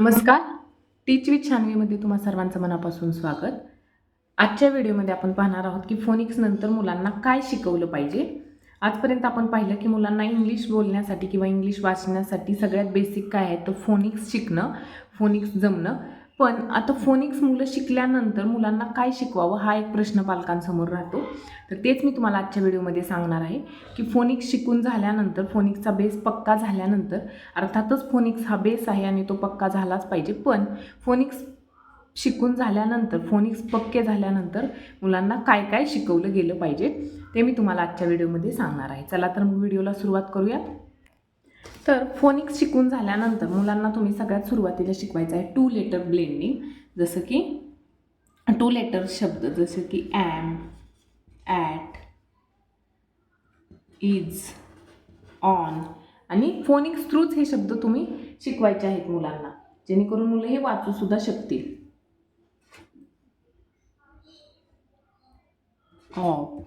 नमस्कार. टीच विथ छानवीमध्ये तुम्हा सर्वांचं मनापासून स्वागत. आजच्या व्हिडिओमध्ये आपण पाहणार आहोत की फोनिक्स नंतर मुलांना काय शिकवलं पाहिजे. आजपर्यंत आपण पाहिलं की मुलांना इंग्लिश बोलण्यासाठी किंवा इंग्लिश वाचण्यासाठी सगळ्यात बेसिक काय आहे? तर फोनिक्स शिकणं फोनिक्स जमणं. पण आता फोनिक्स मुलं शिकल्यानंतर मुलांना काय शिकवावं हा एक प्रश्न पालकांसमोर राहतो. तर तेच मी तुम्हाला आजच्या व्हिडिओमध्ये सांगणार आहे की फोनिक्स शिकून झाल्यानंतर फोनिक्सचा बेस पक्का झाल्यानंतर अर्थातच फोनिक्स हा बेस आहे आणि तो पक्का झालाच पाहिजे. पण फोनिक्स शिकून झाल्यानंतर फोनिक्स पक्के झाल्यानंतर मुलांना काय काय शिकवलं गेलं पाहिजे ते मी तुम्हाला आजच्या व्हिडिओमध्ये सांगणार आहे. चला तर मग व्हिडिओला सुरुवात करूयात. तर फोनिक्स शिकून झाल्यानंतर मुलांना तुम्ही सगळ्यात सुरुवातीला शिकवायचं आहे टू लेटर ब्लेंडिंग जसं की टू लेटर शब्द जसं की ॲम ॲट इज ऑन आणि फोनिक्स थ्रूच हे शब्द तुम्ही शिकवायचे आहेत मुलांना. जेणेकरून मुलं हे वाचूसुद्धा शकतील. Of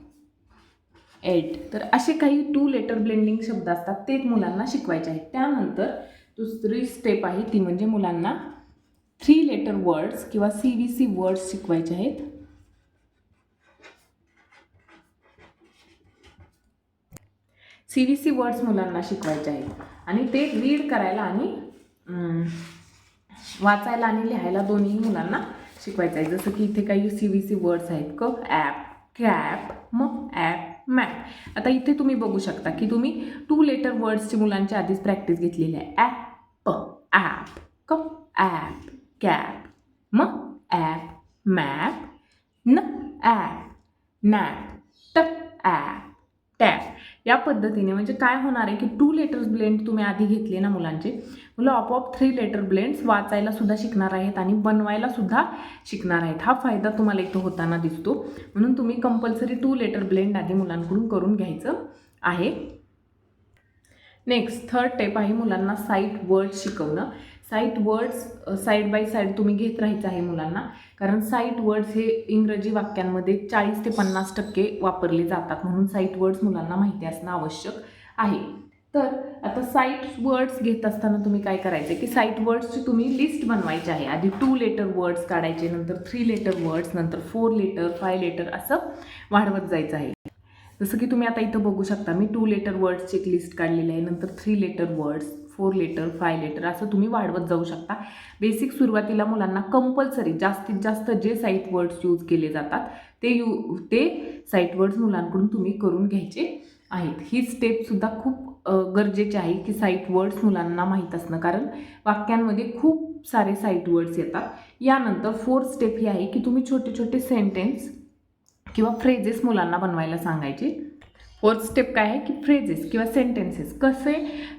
eight. तर असे काही टू लेटर ब्लेंडिंग शब्द असतात तेच मुलांना शिकवायचे आहेत. त्यानंतर दुसरी स्टेप आहे ती म्हणजे मुलांना थ्री लेटर वर्ड्स किंवा सी व्ही सी वर्ड्स शिकवायचे आहेत. सी व्ही सी वर्ड्स मुलांना शिकवायचे आहेत. आणि ते रीड करायला आणि वाचायला आणि लिहायला दोन्ही मुलांना शिकवायचं आहे. जसं की इथे काही सी व्ही सी वर्ड्स आहेत. क ॲप कॅप मग ॲप. मॅप आता इथे तुम्ही बघू शकता की तुम्ही टू लेटर वर्ड्सची मुलांच्या आधीच प्रॅक्टिस घेतलेली आहे. ॲप ॲप क ॲप कॅप म ॲप मॅप न ॲप नॅप टप ॲप टॅप या पद्धतीने म्हणजे काय होणार आहे की टू लेटर्स ब्लेंड तुम्ही आधी घेतले ना मुलांचे मुलं आपोआप थ्री लेटर ब्लेंड्स वाचायला सुद्धा शिकणार आहेत आणि बनवायला सुद्धा शिकणार आहेत. हा फायदा तुम्हाला इथं होताना दिसतो. म्हणून तुम्ही कंपल्सरी टू लेटर ब्लेंड आधी मुलांकडून करून घ्यायचं आहे. नेक्स्ट थर्ड टेप आहे मुलांना साईट वर्ड शिकवणं. Sight words side by side तुम्ही घेत राहायचं आहे मुलांना. कारण साईट वर्ड्स हे इंग्रजी वाक्यांमध्ये चाळीस ते पन्नास टक्के वापरले जातात. म्हणून साईट वर्ड्स मुलांना माहिती असणं आवश्यक आहे. तर आता साईट वर्ड्स घेत असताना तुम्ही काय करायचे की साईट वर्ड्सची तुम्ही लिस्ट बनवायची आहे. आधी टू लेटर वर्ड्स काढायचे नंतर थ्री लेटर वर्ड्स नंतर फोर लेटर फाय लेटर असं वाढवत जायचं आहे. जसं की तुम्ही आता इथं बघू शकता मी टू लेटर वर्ड्सची एक लिस्ट काढलेली आहे नंतर three letter words four letter five letter असं तुम्ही वाढवत जाऊ शकता. बेसिक सुरुवातीला मुलांना कंपल्सरी जास्तीत जास्त जे साईट वर्ड्स यूज केले जातात ते यू ते साईट वर्ड्स मुलांकडून तुम्ही करून घ्यायचे आहेत. ही स्टेपसुद्धा खूप गरजेचे गरजेची आहे की साईट वर्ड्स मुलांना माहीत असणं. कारण वाक्यांमध्ये खूप सारे साईट वर्ड्स येतात. यानंतर फोर्थ स्टेप ही आहे की तुम्ही छोटे छोटे सेंटेन्स किंवा फ्रेजेस मुलांना बनवायला सांगायचे. फोर्थ स्टेप काय आहे की फ्रेजेस किंवा सेंटेन्सेस कसे?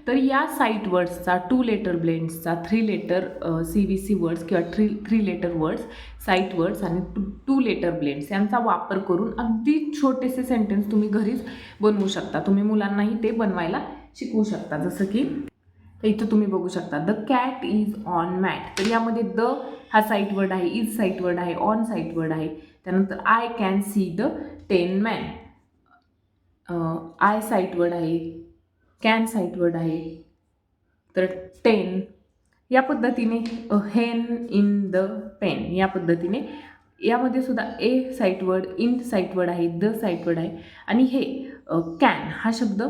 तर या साईट वर्ड्सचा two letter ब्लेंड्सचा three letter C V C words किंवा three three letter words sight words आणि टू टू लेटर ब्लेंड्स यांचा वापर करून अगदी छोटेसे सेंटेन्स तुम्ही घरीच बनवू शकता. तुम्ही मुलांनाही ते बनवायला शिकवू शकता. जसं की तर इथं तुम्ही बघू शकता the cat is on mat तर यामध्ये द हा साईट वर्ड आहे इज साईट वर्ड आहे ऑन साईट वर्ड आहे. त्यानंतर I can see the ten man I sight word आहे कॅन साईट वर्ड आहे तर टेन या पद्धतीने हेन इन द पेन या पद्धतीने. यामध्ये सुद्धा a sight word in sight word आहे द साईट वर्ड आहे. आणि हे कॅन हा शब्द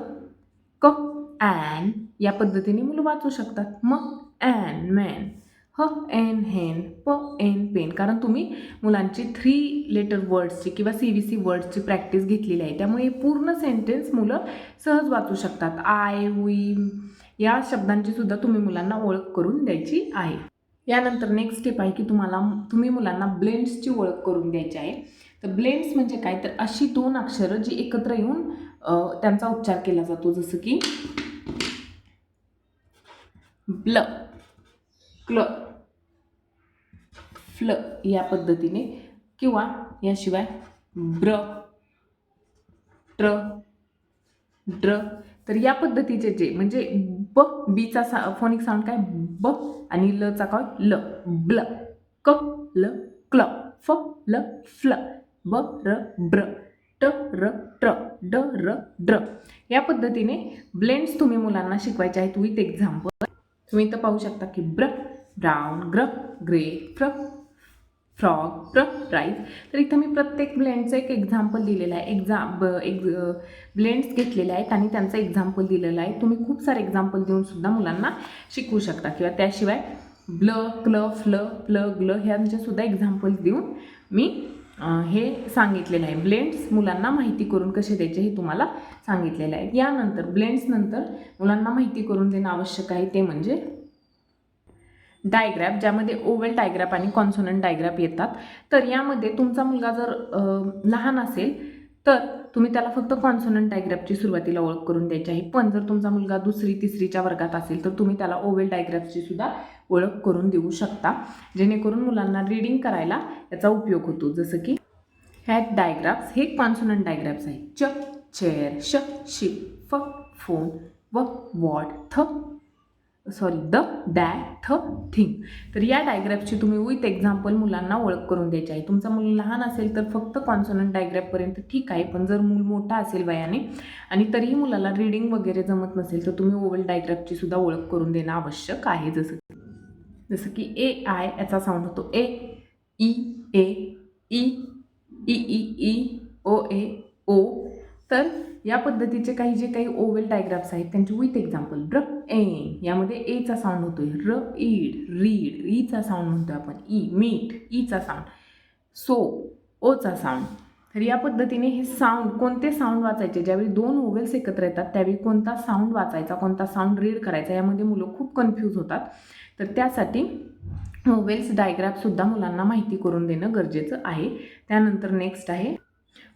क ॲन या पद्धतीने मुलं वाचू शकतात. मग ॲन मॅन ह एन हेन प एन पेन. कारण तुम्ही मुलांची थ्री लेटर वर्ड्सची किंवा सी व्ही सी वर्ड्सची प्रॅक्टिस घेतलेली आहे. त्यामुळे पूर्ण सेंटेन्स मुलं सहज वाचू शकतात. आय वी या शब्दांची सुद्धा तुम्ही मुलांना ओळख करून द्यायची आहे. यानंतर नेक्स्ट स्टेप आहे की तुम्हाला तुम्ही मुलांना ब्लेंड्सची ओळख करून द्यायची आहे. तर ब्लेंड्स म्हणजे काय? तर अशी दोन अक्षरं जी एकत्र येऊन त्यांचा उच्चार केला जातो. जसं की ब्ल क्ल फ्ल या पद्धतीने किंवा याशिवाय ब्र ट्र ड्र. तर या पद्धतीचे जे म्हणजे ब बीचा सा फोनिक साऊंड काय? ब आणि लचा काय? ल. ब्ल. क ल क्ल. फ ल फ्ल. ब र ब्र. ट र ट्र. ड र ड्र या पद्धतीने ब्लेंड्स तुम्ही मुलांना शिकवायचे आहेत. विथ एक्झाम्पल तुम्ही इथं पाहू शकता की ब्र ब्राऊन ग्र ग्रे फ्र. फ्रॉग प्र राईस तर इथं मी प्रत्येक ब्लेंडचं एक एक्झाम्पल दिलेलं आहे. एक्झाम ब एक ब्लेंड्स घेतलेले आहेत आणि त्यांचं एक्झाम्पल दिलेलं आहे. तुम्ही खूप सारे एक्झाम्पल देऊन सुद्धा मुलांना शिकवू शकता किंवा त्याशिवाय ब्ल क्ल फ्ल प्ल ग्ल ह्यांचे एक्झाम्पल देऊन मी हे सांगितलेलं आहे. ब्लेंड्स मुलांना माहिती करून कसे द्यायचे हे तुम्हाला सांगितलेलं आहे. यानंतर ब्लेंड्स नंतर मुलांना माहिती करून देणं आवश्यक आहे ते म्हणजे डायग्रॅप ज्यामध्ये ओवेल डायग्रॅप आणि कॉन्सोनंट डायग्रॅप येतात. तर यामध्ये तुमचा मुलगा जर लहान असेल तर तुम्ही त्याला फक्त कॉन्सोनंट डायग्रॅपची सुरुवातीला ओळख करून द्यायची आहे. पण जर तुमचा मुलगा दुसरी तिसरीच्या वर्गात असेल तर तुम्ही त्याला ओवेल डायग्रॅपची सुद्धा ओळख करून देऊ शकता. जेणेकरून मुलांना रीडिंग करायला याचा उपयोग होतो. जसं की हॅट डायग्राफ्स हे कॉन्सोनंट डायग्राफ्स आहे. च चेअर श शिप फ फोन व वॉट थ सॉरी द डॅ थिंग तर या डायग्रॅफची तुम्ही विथ एक्झाम्पल मुलांना ओळख करून द्यायची आहे. तुमचा मूल लहान असेल तर फक्त कॉन्सोनंट डायग्रॅफपर्यंत ठीक आहे पण जर मूल मोठा असेल वयाने आणि तरीही मुलाला रीडिंग वगैरे जमत नसेल तर तुम्ही ओवल डायग्रॅफची सुद्धा ओळख करून देणं आवश्यक आहे. जसं जसं की ए आय याचा साऊंड होतो. A E A E E E E O A O तर या पद्धतीचे काही जे काही ओवेल डायग्राफ्स आहेत त्यांचे विथ एक्झाम्पल. र ए यामध्ये एचा साऊंड होतोय. र ईड रीड ईचा साऊंड म्हणतोय आपण. ई मीट ईचा साऊंड सो ओचा साऊंड तर या पद्धतीने हे साऊंड कोणते साऊंड वाचायचे? ज्यावेळी दोन ओवेल्स एकत्र येतात त्यावेळी कोणता साऊंड वाचायचा कोणता साऊंड रीड करायचा यामध्ये मुलं खूप कन्फ्यूज होतात. तर त्यासाठी ओवेल्स डायग्राफसुद्धा मुलांना माहिती करून देणं गरजेचं आहे. त्यानंतर नेक्स्ट आहे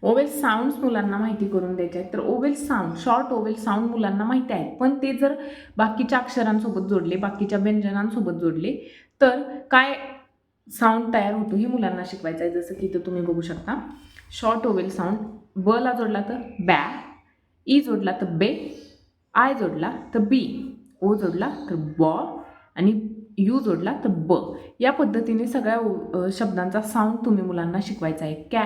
ओवेल साऊंड्स मुलांना माहिती करून द्यायचे आहेत. तर vowel sound short vowel sound मुलांना माहिती आहेत. पण ते जर बाकीच्या अक्षरांसोबत जोडले बाकीच्या व्यंजनांसोबत जोडले तर काय साऊंड तयार होतो हे मुलांना शिकवायचं आहे. जसं की इथं तुम्ही बघू शकता. शॉर्ट ओवेल साऊंड बला जोडला तर बॅ ई जोडला तर बे आय जोडला तर बी ओ जोडला तर बॉ आणि यू जोडला तर ब. या पद्धतीने सगळ्या शब्दांचा साऊंड तुम्ही मुलांना शिकवायचा आहे. कॅ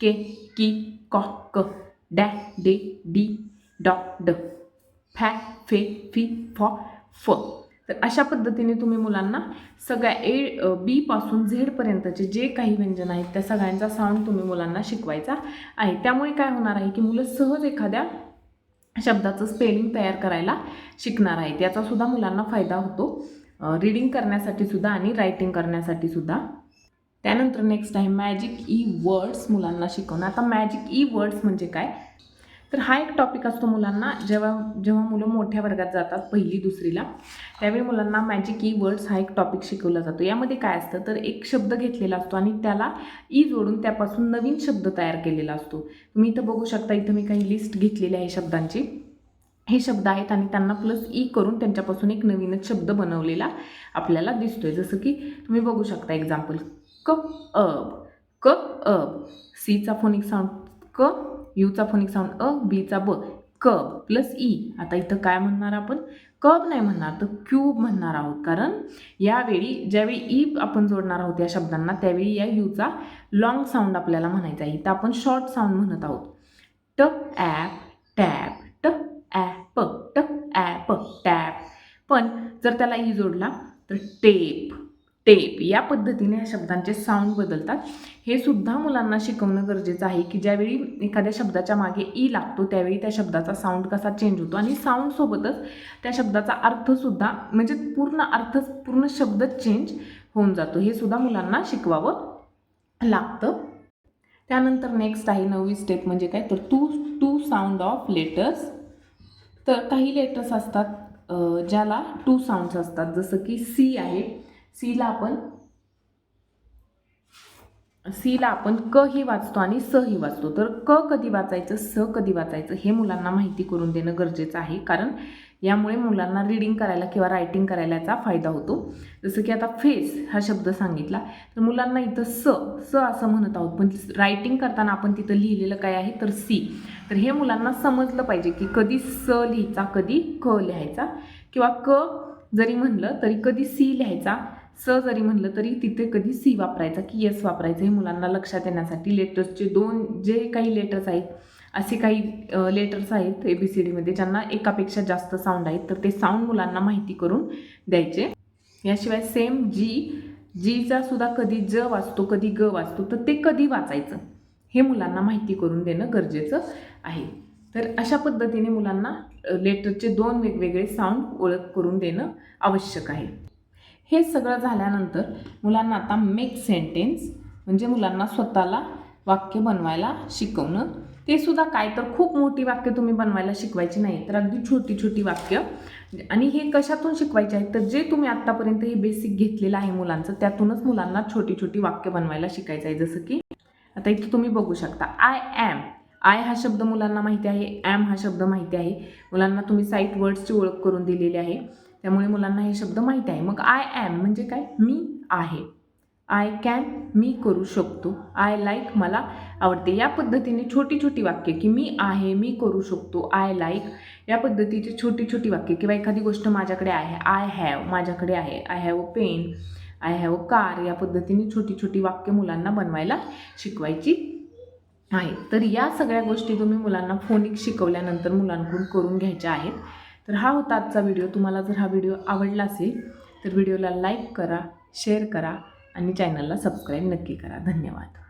के की कॉ क डॅ डे डी डॉ ड फॅ फे फी फॉ फ. तर अशा पद्धतीने तुम्ही मुलांना सगळ्या ए बी पासून झेडपर्यंतचे जे काही व्यंजन आहेत त्या सगळ्यांचा साऊंड तुम्ही मुलांना शिकवायचा आहे. त्यामुळे काय होणार आहे की मुलं सहज एखाद्या शब्दाचं स्पेलिंग तयार करायला शिकणार आहेत. याचासुद्धा मुलांना फायदा होतो. रीडिंग करण्यासाठी सुद्धा आणि रायटिंग करण्यासाठी सुद्धा. त्यानंतर नेक्स्ट आहे मॅजिक ई वर्ड्स मुलांना शिकवणं. आता मॅजिक ई वर्ड्स म्हणजे काय? तर हा एक टॉपिक असतो मुलांना. जेव्हा जेव्हा मुलं मोठ्या वर्गात जातात पहिली दुसरीला त्यावेळी मुलांना मॅजिक ई वर्ड्स हा एक टॉपिक शिकवला जातो. यामध्ये काय असतं? तर एक शब्द घेतलेला असतो आणि त्याला ई जोडून त्यापासून नवीन शब्द तयार केलेला असतो. तुम्ही इथं बघू शकता इथं मी काही लिस्ट घेतलेली आहे शब्दांची. हे शब्द आहेत आणि त्यांना प्लस ई e करून त्यांच्यापासून एक नवीनच शब्द बनवलेला आपल्याला दिसतोय. जसं की तुम्ही बघू शकता एक्झाम्पल क अब क अब सीचा फोनिक साऊंड क यूचा फोनिक साऊंड अ बीचा ब कब प्लस ई आता इथं काय म्हणणार आपण? कब नाही म्हणणार तर क्यूब म्हणणार आहोत. कारण यावेळी ज्यावेळी ई आपण जोडणार आहोत या शब्दांना त्यावेळी या यूचा लॉंग साऊंड आपल्याला म्हणायचा आहे. इथं आपण शॉर्ट साऊंड म्हणत आहोत. T ap tap t ap t ap tap. पण जर त्याला ई जोडला तर टेप टेप या पद्धतीने ह्या शब्दांचे साऊंड बदलतात. हे सुद्धा मुलांना शिकवणं गरजेचं आहे की ज्यावेळी एखाद्या शब्दाच्या मागे ई लागतो त्यावेळी त्या शब्दाचा साऊंड कसा चेंज होतो. आणि साऊंडसोबतच त्या शब्दाचा अर्थसुद्धा म्हणजे पूर्ण अर्थ पूर्ण शब्द चेंज होऊन जातो. हे सुद्धा मुलांना शिकवावं लागतं. त्यानंतर नेक्स्ट आहे नववी स्टेप म्हणजे काय? तर two two sound of letters तर काही लेटर्स असतात ज्याला टू साऊंड्स असतात. जसं की सी आहे सीला आपण सीला आपण क ही वाचतो आणि स ही वाचतो. तर क कधी वाचायचं स कधी वाचायचं हे मुलांना माहिती करून देणं गरजेचं आहे. कारण यामुळे मुलांना रीडिंग करायला किंवा रायटिंग करायला याचा फायदा होतो. जसं की आता फेस हा शब्द सांगितला तर मुलांना इथं स स असं म्हणत आहोत. पण रायटिंग करताना आपण तिथं लिहिलेलं काय आहे? तर सी तर हे मुलांना समजलं पाहिजे की कधी स लिहायचा कधी क लिहायचा. किंवा क जरी म्हणलं तरी कधी सी लिहायचा स जरी म्हणलं तरी तिथे कधी सी वापरायचा की यस वापरायचं हे मुलांना लक्षात येण्यासाठी लेटर्सचे दोन जे काही लेटर्स आहेत असे काही लेटर्स आहेत ए बी सी डीमध्ये ज्यांना एकापेक्षा जास्त साऊंड आहेत तर ते साऊंड मुलांना माहिती करून द्यायचे. याशिवाय सेम जी जीचा सुद्धा कधी ज वाचतो कधी ग वाचतो तर ते कधी वाचायचं हे मुलांना माहिती करून देणं गरजेचं आहे. तर अशा पद्धतीने मुलांना लेटरचे दोन वेगवेगळे साऊंड ओळख करून देणं आवश्यक आहे. हे सगळं झाल्यानंतर मुलांना आता मेक सेंटेन्स म्हणजे मुलांना स्वतःला वाक्य बनवायला शिकवणं. ते सुद्धा काय तर खूप मोठी वाक्य तुम्ही बनवायला शिकवायची नाही तर अगदी छोटी छोटी वाक्य. आणि हे कशातून शिकवायचे आहेत? तर जे तुम्ही आत्तापर्यंत हे बेसिक घेतलेलं आहे मुलांचं त्यातूनच मुलांना छोटी छोटी वाक्य बनवायला शिकायचं आहे. जसं की आता इथं तुम्ही बघू शकता आय ॲम आय हा शब्द मुलांना माहिती आहे ॲम हा शब्द माहिती आहे. मुलांना तुम्ही साईट वर्ड्सची ओळख करून दिलेली आहे. त्यामुळे मुलांना हे शब्द माहीत आहे. मग आय ॲम म्हणजे काय? मी आहे. आय कॅन मी करू शकतो. आय लाईक मला आवडते. या पद्धतीने छोटी छोटी वाक्य की मी आहे मी करू शकतो. आय लाईक या पद्धतीची छोटी छोटी वाक्य किंवा एखादी गोष्ट माझ्याकडे आहे. आय हॅव माझ्याकडे आहे. I have a pen I have a car या पद्धतीने छोटी छोटी वाक्य मुलांना बनवायला शिकवायची आहे. तर या सगळ्या गोष्टी तुम्ही मुलांना फोनिक शिकवल्यानंतर मुलांकडून करून घ्यायच्या आहेत. तर हा होता आजचा व्हिडिओ तुम्हाला जर हा व्हिडिओ आवडला असेल तर व्हिडिओला लाईक करा शेअर करा आणि चॅनलला सबस्क्राईब नक्की करा. धन्यवाद.